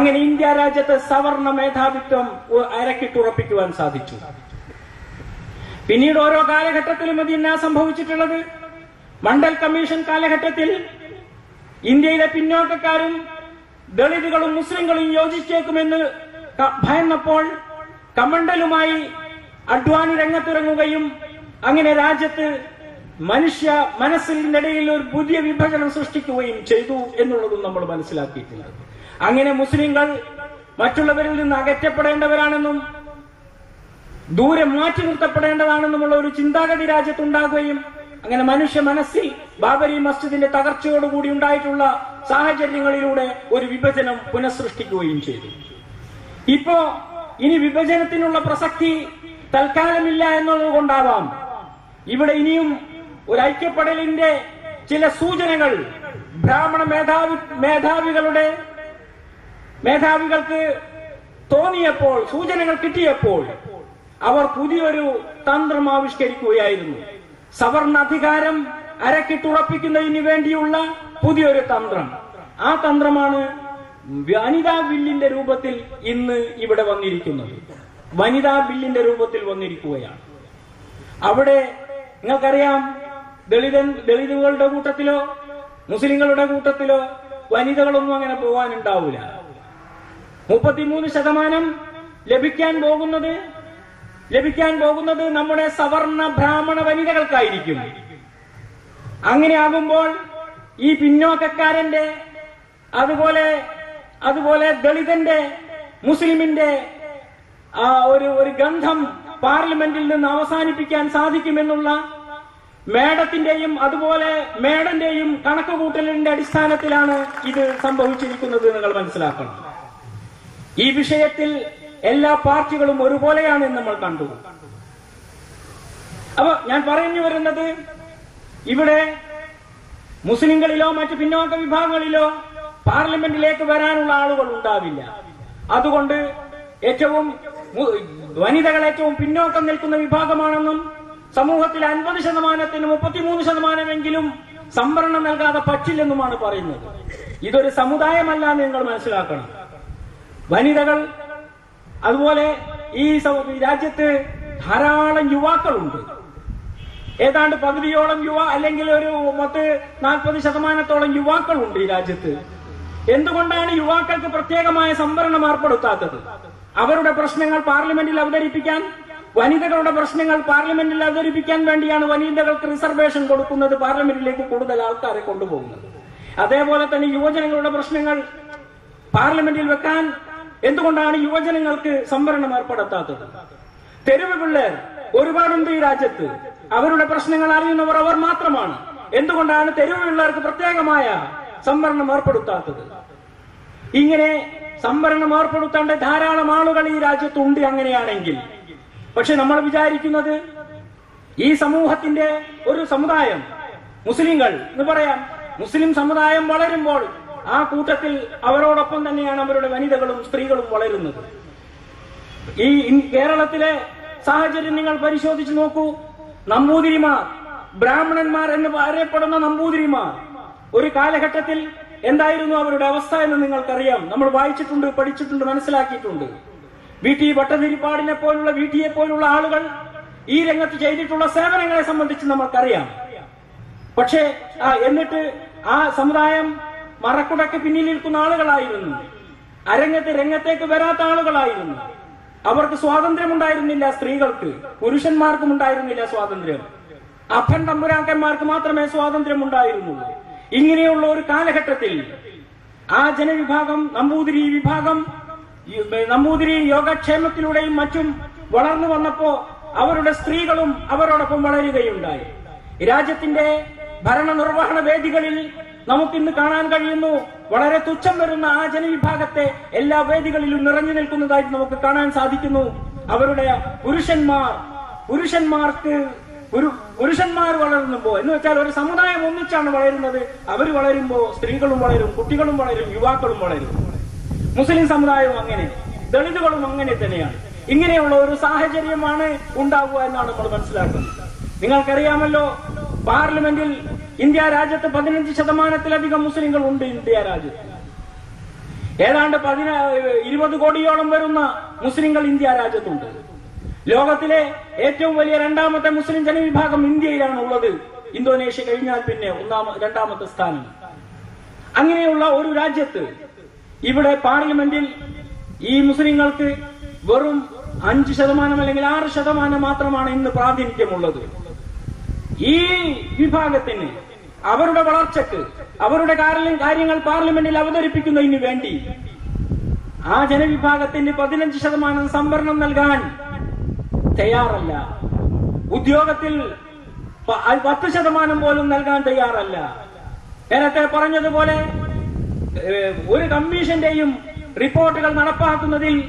അങ്ങനെ ഇന്ത്യ രാജ്യത്തെ സവർണ മേധാവിത്വം അരക്കിട്ടുറപ്പിക്കുവാൻ സാധിച്ചു. പിന്നീട് ഓരോ കാലഘട്ടത്തിലും അത് എന്നാ സംഭവിച്ചിട്ടുള്ളത്? മണ്ഡൽ കമ്മീഷൻ കാലഘട്ടത്തിൽ ഇന്ത്യയിലെ പിന്നോക്കക്കാരും ദളിതുകളും മുസ്ലിങ്ങളും യോജിച്ചേക്കുമെന്ന് ഭയന്നപ്പോൾ കമണ്ടലുമായി അഡ്വാനി രംഗത്തിറങ്ങുകയും അങ്ങനെ രാജ്യത്ത് മനുഷ്യ മനസ്സിന്റെ ഇടയിൽ ഒരു പുതിയ വിഭജനം സൃഷ്ടിക്കുകയും ചെയ്തു എന്നുള്ളതും നമ്മൾ മനസ്സിലാക്കിയിട്ടുണ്ട് അങ്ങനെ മുസ്ലിങ്ങൾ മറ്റുള്ളവരിൽ നിന്ന് അകറ്റപ്പെടേണ്ടവരാണെന്നും ദൂരെ മാറ്റി നിർത്തപ്പെടേണ്ടതാണെന്നുമുള്ള ഒരു ചിന്താഗതി രാജ്യത്തുണ്ടാകുകയും അങ്ങനെ മനുഷ്യ മനസ്സിൽ ബാബരി മസ്ജിദിന്റെ തകർച്ചയോടുകൂടി ഉണ്ടായിട്ടുള്ള സാഹചര്യങ്ങളിലൂടെ ഒരു വിഭജനം പുനഃസൃഷ്ടിക്കുകയും ചെയ്തു. ഇപ്പോ ഇനി വിഭജനത്തിനുള്ള പ്രസക്തി തൽക്കാലമില്ല എന്നുള്ളത് കൊണ്ടാവാം ഇവിടെ ഇനിയും ഒരു ഐക്യപ്പെടലിന്റെ ചില സൂചനകൾ ബ്രാഹ്മണ മേധാവി മേധാവികളുടെ മേധാവികൾക്ക് തോന്നിയപ്പോൾ സൂചനകൾ കിട്ടിയപ്പോൾ അവർ പുതിയൊരു തന്ത്രം ആവിഷ്കരിക്കുകയായിരുന്നു. സവർണ അധികാരം അരക്കിട്ടുറപ്പിക്കുന്നതിന് വേണ്ടിയുള്ള പുതിയൊരു തന്ത്രം. ആ തന്ത്രമാണ് വനിതാ ബില്ലിന്റെ രൂപത്തിൽ ഇന്ന് ഇവിടെ വന്നിരിക്കുന്നത്. വനിതാ ബില്ലിന്റെ രൂപത്തിൽ വന്നിരിക്കുകയാണ്. അവിടെ നിങ്ങൾക്കറിയാം ദളിതൻ ദളിതുകളുടെ കൂട്ടത്തിലോ മുസ്ലിങ്ങളുടെ കൂട്ടത്തിലോ വനിതകളൊന്നും അങ്ങനെ പോകാനുണ്ടാവില്ല. മുപ്പത്തിമൂന്ന് ശതമാനം ലഭിക്കാൻ പോകുന്നത് ലഭിക്കാൻ പോകുന്നത് നമ്മുടെ സവർണ ബ്രാഹ്മണ വനിതകൾക്കായിരിക്കും. അങ്ങനെയാകുമ്പോൾ ഈ പിന്നോക്കക്കാരന്റെ അതുപോലെ അതുപോലെ ദളിതന്റെ മുസ്ലിമിന്റെ ഒരു ഒരു ഗന്ധം പാർലമെന്റിൽ നിന്ന് അവസാനിപ്പിക്കാൻ സാധിക്കുമെന്നുള്ള മേഡത്തിന്റെയും അതുപോലെ മേഡന്റെയും കണക്കുകൂട്ടലിന്റെ അടിസ്ഥാനത്തിലാണ് ഇത് സംഭവിച്ചിരിക്കുന്നത് നിങ്ങൾ മനസ്സിലാക്കണം. ഈ വിഷയത്തിൽ എല്ലാ പാർട്ടികളും ഒരുപോലെയാണ് നമ്മൾ കണ്ടു. അപ്പൊ ഞാൻ പറഞ്ഞു വരുന്നത് ഇവിടെ മുസ്ലിങ്ങളിലോ മറ്റ് പിന്നോക്ക വിഭാഗങ്ങളിലോ പാർലമെന്റിലേക്ക് വരാനുള്ള ആളുകൾ ഉണ്ടാവില്ല. അതുകൊണ്ട് ഏറ്റവും വനിതകൾ ഏറ്റവും പിന്നോക്കം നിൽക്കുന്ന വിഭാഗമാണെന്നും സമൂഹത്തിൽ അൻപത് ശതമാനത്തിന് മുപ്പത്തിമൂന്ന് ശതമാനമെങ്കിലും സംവരണം നൽകാതെ പറ്റില്ലെന്നുമാണ് പറയുന്നത്. ഇതൊരു സമുദായമല്ല നിങ്ങൾ മനസ്സിലാക്കണം. വനിതകൾ അതുപോലെ ഈ രാജ്യത്ത് ധാരാളം യുവാക്കളുണ്ട്. ഏതാണ്ട് പകുതിയോളം യുവ അല്ലെങ്കിൽ ഒരു പത്ത് നാൽപ്പത് ശതമാനത്തോളം യുവാക്കളുണ്ട് ഈ രാജ്യത്ത്. എന്തുകൊണ്ടാണ് യുവാക്കൾക്ക് പ്രത്യേകമായ സംവരണം ഏർപ്പെടുത്താത്തത്? അവരുടെ പ്രശ്നങ്ങൾ പാർലമെന്റിൽ അവതരിപ്പിക്കാൻ വനിതകളുടെ പ്രശ്നങ്ങൾ പാർലമെന്റിൽ അവതരിപ്പിക്കാൻ വേണ്ടിയാണ് വനിതകൾക്ക് റിസർവേഷൻ കൊടുക്കുന്നത് പാർലമെന്റിലേക്ക് കൂടുതൽ ആൾക്കാരെ കൊണ്ടുപോകുന്നത്. അതേപോലെ തന്നെ യുവജനങ്ങളുടെ പ്രശ്നങ്ങൾ പാർലമെന്റിൽ വെക്കാൻ എന്തുകൊണ്ടാണ് യുവജനങ്ങൾക്ക് സംവരണം ഏർപ്പെടുത്താത്തത്? തെരുവ് പിള്ളേർ ഒരുപാടുണ്ട് ഈ രാജ്യത്ത്. അവരുടെ പ്രശ്നങ്ങൾ അറിയുന്നവർ അവർ മാത്രമാണ്. എന്തുകൊണ്ടാണ് തെരുവ് പിള്ളേർക്ക് പ്രത്യേകമായ സംവരണം ഏർപ്പെടുത്താത്തത്? ഇങ്ങനെ സംവരണം ഏർപ്പെടുത്തേണ്ട ധാരാളം ആളുകൾ ഈ രാജ്യത്തുണ്ട് അങ്ങനെയാണെങ്കിൽ. പക്ഷെ നമ്മൾ വിചാരിക്കുന്നത് ഈ സമൂഹത്തിന്റെ ഒരു സമുദായം മുസ്ലിങ്ങൾ എന്ന് പറയാം. മുസ്ലിം സമുദായം വളരുമ്പോൾ ആ കൂട്ടത്തിൽ അവരോടൊപ്പം തന്നെയാണ് അവരുടെ വനിതകളും സ്ത്രീകളും വളരുന്നത്. ഈ കേരളത്തിലെ സാഹചര്യം നിങ്ങൾ പരിശോധിച്ചു നോക്കൂ. നമ്പൂതിരിമാർ ബ്രാഹ്മണന്മാർ എന്ന് അറിയപ്പെടുന്ന നമ്പൂതിരിമാർ. ഒരു കാലഘട്ടത്തിൽ എന്തായിരുന്നു അവരുടെ അവസ്ഥ എന്ന് നിങ്ങൾക്കറിയാം. നമ്മൾ വായിച്ചിട്ടുണ്ട് പഠിച്ചിട്ടുണ്ട് മനസ്സിലാക്കിയിട്ടുണ്ട്. വി ടി ഭട്ടതിരിപ്പാടിനെ പോലുള്ള വി ടിയെ പോലുള്ള ആളുകൾ ഈ രംഗത്ത് ചെയ്തിട്ടുള്ള സേവനങ്ങളെ സംബന്ധിച്ച് നമ്മൾക്കറിയാം. പക്ഷേ എന്നിട്ട് ആ സമുദായം മറക്കുടക്ക് പിന്നിൽ നിൽക്കുന്ന ആളുകളായിരുന്നു. അരങ്ങത്ത് രംഗത്തേക്ക് വരാത്ത ആളുകളായിരുന്നു. അവർക്ക് സ്വാതന്ത്ര്യം ഉണ്ടായിരുന്നില്ല സ്ത്രീകൾക്ക്. പുരുഷന്മാർക്കും ഉണ്ടായിരുന്നില്ല സ്വാതന്ത്ര്യം. അപ്പൻ തമ്പുരാക്കന്മാർക്ക് മാത്രമേ സ്വാതന്ത്ര്യം ഉണ്ടായിരുന്നുള്ളൂ ഇങ്ങനെയുള്ള ഒരു കാലഘട്ടത്തിൽ ആ ജനവിഭാഗം നമ്പൂതിരി വിഭാഗം നമ്പൂതിരി യോഗക്ഷേമത്തിലൂടെയും മറ്റും വളർന്നു വന്നപ്പോ അവരുടെ സ്ത്രീകളും അവരോടൊപ്പം വളരുകയുണ്ടായി. രാജ്യത്തിന്റെ ഭരണ നിർവഹണ വേദികളിൽ നമുക്കിന്ന് കാണാൻ കഴിയുന്നു വളരെ തുച്ഛം വരുന്ന ആ ജനവിഭാഗത്തെ എല്ലാ വേദികളിലും നിറഞ്ഞു നിൽക്കുന്നതായിട്ട് നമുക്ക് കാണാൻ സാധിക്കുന്നു. അവരുടെ പുരുഷന്മാർ പുരുഷന്മാർക്ക് ഒരു പുരുഷന്മാർ വളരുമ്പോ എന്ന് വെച്ചാൽ ഒരു സമുദായം ഒന്നിച്ചാണ് വളരുന്നത്. അവർ വളരുമ്പോ സ്ത്രീകളും വളരും കുട്ടികളും വളരും യുവാക്കളും വളരും. മുസ്ലിം സമുദായവും അങ്ങനെ ദളിതുകളും അങ്ങനെ തന്നെയാണ്. ഇങ്ങനെയുള്ള ഒരു സാഹചര്യമാണ് ഉണ്ടാവുക എന്നാണ് നമ്മൾ മനസ്സിലാക്കുന്നത്. നിങ്ങൾക്കറിയാമല്ലോ പാർലമെന്റിൽ ഇന്ത്യ രാജ്യത്ത് പതിനഞ്ച് ശതമാനത്തിലധികം മുസ്ലിങ്ങൾ ഉണ്ട് ഇന്ത്യ രാജ്യത്ത്. ഏതാണ്ട് പതിന ഇരുപത് കോടിയോളം വരുന്ന മുസ്ലിങ്ങൾ ഇന്ത്യ രാജ്യത്തുണ്ട്. ലോകത്തിലെ ഏറ്റവും വലിയ രണ്ടാമത്തെ മുസ്ലിം ജനവിഭാഗം ഇന്ത്യയിലാണ് ഉള്ളത് ഇന്തോനേഷ്യ കഴിഞ്ഞാൽ പിന്നെ ഒന്നാമ രണ്ടാമത്തെ സ്ഥാനം. അങ്ങനെയുള്ള ഒരു രാജ്യത്ത് ഇവിടെ പാർലമെന്റിൽ ഈ മുസ്ലിങ്ങൾക്ക് വെറും അഞ്ച് ശതമാനം അല്ലെങ്കിൽ ആറ് ശതമാനം മാത്രമാണ് ഇന്ന് പ്രാതിനിധ്യമുള്ളത്. ഈ വിഭാഗത്തിന് അവരുടെ വളർച്ചക്ക് അവരുടെ കാര്യ- കാര്യങ്ങൾ പാർലമെന്റിൽ അവതരിപ്പിക്കുന്നതിന് വേണ്ടി ആ ജനവിഭാഗത്തിന് പതിനഞ്ച് ശതമാനം സംവരണം നൽകാൻ തയ്യാറല്ല. ഉദ്യോഗത്തിൽ പത്ത് ശതമാനം പോലും നൽകാൻ തയ്യാറല്ല. നേരത്തെ പറഞ്ഞതുപോലെ ഒരു കമ്മീഷന്റെയും റിപ്പോർട്ടുകൾ നടപ്പാക്കുന്നതിൽ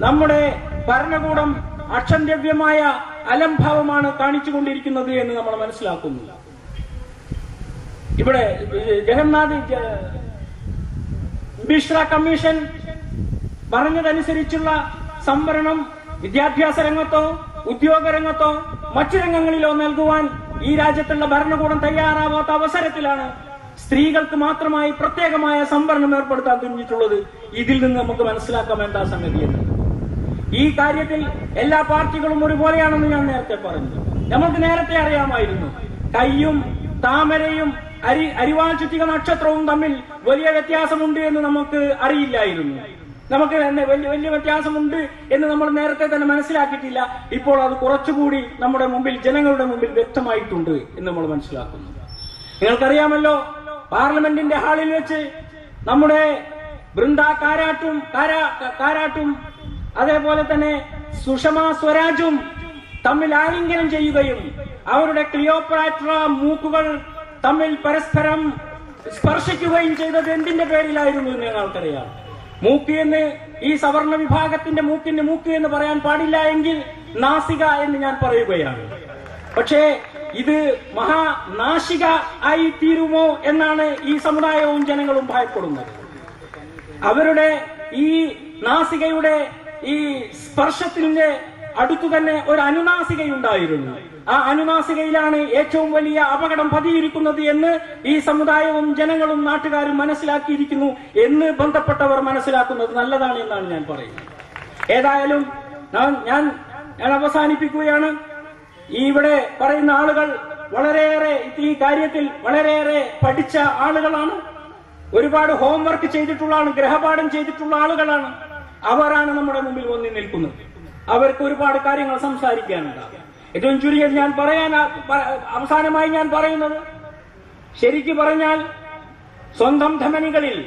നമ്മുടെ ഭരണകൂടം അക്ഷന്തവ്യമായ അലംഭാവമാണ് കാണിച്ചുകൊണ്ടിരിക്കുന്നത് എന്ന് നമ്മൾ മനസ്സിലാക്കുന്നു. ഇവിടെ ജഗന്നാഥ് മിശ്ര കമ്മീഷൻ പറഞ്ഞതനുസരിച്ചുള്ള സംവരണം വിദ്യാഭ്യാസ രംഗത്തോ ഉദ്യോഗ രംഗത്തോ മറ്റു രംഗങ്ങളിലോ നൽകുവാൻ ഈ രാജ്യത്തുള്ള ഭരണകൂടം തയ്യാറാവാത്ത അവസരത്തിലാണ് സ്ത്രീകൾക്ക് മാത്രമായി പ്രത്യേകമായ സംവരണം ഏർപ്പെടുത്താൻ തുനിഞ്ഞിട്ടുള്ളത്. ഇതിൽ നിന്ന് നമുക്ക് മനസ്സിലാക്കാൻ വേണ്ട സംഗതി ഈ കാര്യത്തിൽ എല്ലാ പാർട്ടികളും ഒരുപോലെയാണെന്ന് ഞാൻ നേരത്തെ പറഞ്ഞു. നമുക്ക് നേരത്തെ അറിയാമായിരുന്നു. കയ്യും താമരയും അരി അരിവാൾ ചുറ്റിക നക്ഷത്രവും തമ്മിൽ വലിയ വ്യത്യാസമുണ്ട് എന്ന് നമുക്ക് അറിയില്ലായിരുന്നു. നമുക്ക് തന്നെ വലിയ വലിയ വ്യത്യാസമുണ്ട് എന്ന് നമ്മൾ നേരത്തെ തന്നെ മനസ്സിലാക്കിയിട്ടില്ല. ഇപ്പോൾ അത് കുറച്ചുകൂടി നമ്മുടെ മുമ്പിൽ ജനങ്ങളുടെ മുമ്പിൽ വ്യക്തമായിട്ടുണ്ട് എന്ന് നമ്മൾ മനസ്സിലാക്കുന്നു. നിങ്ങൾക്കറിയാമല്ലോ പാർലമെന്റിന്റെ ഹാളിൽ വെച്ച് നമ്മുടെ ബൃന്ദ കാരാട്ടും കാരാട്ടും അതേപോലെ തന്നെ സുഷമ സ്വരാജും തമ്മിൽ ആലിംഗനം ചെയ്യുകയും അവരുടെ ക്ലിയോപ്രാട്ര മൂക്കുകൾ തമ്മിൽ പരസ്പരം സ്പർശിക്കുകയും ചെയ്തത് എന്തിന്റെ പേരിലായിരുന്നു എന്ന് ഞങ്ങൾക്കറിയാം. മൂക്ക് എന്ന് ഈ സവർണ വിഭാഗത്തിന്റെ മൂക്കിന്റെ മൂക്ക് എന്ന് പറയാൻ പാടില്ല എങ്കിൽ നാസിക എന്ന് ഞാൻ പറയുകയാണ്. പക്ഷേ ഇത് മഹാനാശിക ആയി തീരുമോ എന്നാണ് ഈ സമുദായവും ജനങ്ങളും ഭയപ്പെടുന്നത്. അവരുടെ ഈ നാസികയുടെ ഈ സ്പർശത്തിന്റെ അടുത്തു തന്നെ ഒരു അനുനാസികയുണ്ടായിരുന്നു. ആ അനുനാസികയിലാണ് ഏറ്റവും വലിയ അപകടം പതിയിരിക്കുന്നത് എന്ന് ഈ സമുദായവും ജനങ്ങളും നാട്ടുകാരും മനസ്സിലാക്കിയിരിക്കുന്നു എന്ന് ബന്ധപ്പെട്ടവർ മനസ്സിലാക്കുന്നത് നല്ലതാണ് എന്നാണ് ഞാൻ പറയുന്നത്. ഏതായാലും ഞാൻ- ഞാൻ അവസാനിപ്പിക്കുകയാണ്. ഈ ഇവിടെ പറയുന്ന ആളുകൾ വളരെയേറെ ഈ കാര്യത്തിൽ വളരെയേറെ പഠിച്ച ആളുകളാണ്. ഒരുപാട് ഹോംവർക്ക് ചെയ്തിട്ടുള്ള ആണ് ഗ്രഹപാഠം ചെയ്തിട്ടുള്ള ആളുകളാണ്. അവരാണ് നമ്മുടെ മുമ്പിൽ വന്നു നിൽക്കുന്നത്. അവർക്ക് ഒരുപാട് കാര്യങ്ങൾ സംസാരിക്കാനുണ്ടാകും ഏറ്റവും ചുരുങ്ങിയത് ഞാൻ പറയാൻ അവസാനമായി ഞാൻ പറയുന്നത് ശരിക്കു പറഞ്ഞാൽ സ്വന്തം ധമനികളിൽ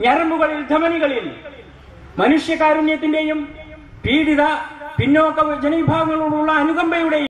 ഞരമ്പുകളിൽ ധമനികളിൽ മനുഷ്യകാരുണ്യത്തിന്റെയും പീഡിത പിന്നോക്ക ജനവിഭാഗങ്ങളോടുള്ള അനുകമ്പയുടെയും